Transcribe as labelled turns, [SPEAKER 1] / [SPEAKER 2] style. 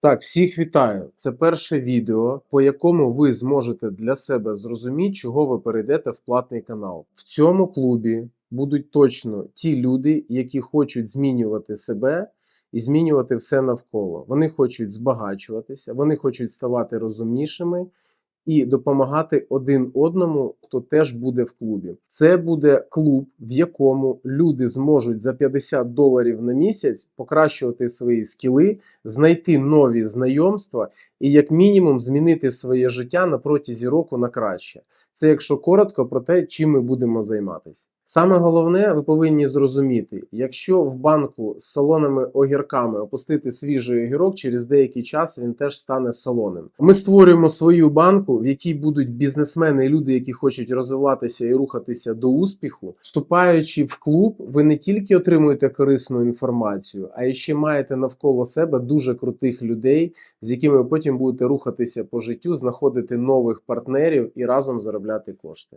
[SPEAKER 1] Так, всіх вітаю. Це перше відео, по якому ви зможете для себе зрозуміти, чого ви перейдете в платний канал. В цьому клубі будуть точно ті люди, які хочуть змінювати себе і змінювати все навколо. Вони хочуть збагачуватися, вони хочуть ставати розумнішими і допомагати один одному, хто теж буде в клубі. Це буде клуб, в якому люди зможуть за 50 доларів на місяць покращувати свої скіли, знайти нові знайомства і, як мінімум, змінити своє життя на протязі року на краще. Це якщо коротко про те, чим ми будемо займатися. Саме головне, ви повинні зрозуміти, якщо в банку з солоними огірками опустити свіжий огірок, через деякий час він теж стане солоним. Ми створюємо свою банку, в якій будуть бізнесмени і люди, які хочуть розвиватися і рухатися до успіху. Вступаючи в клуб, ви не тільки отримуєте корисну інформацію, а ще маєте навколо себе дуже крутих людей, з якими ви потім будете рухатися по життю, знаходити нових партнерів і разом заробляти кошти.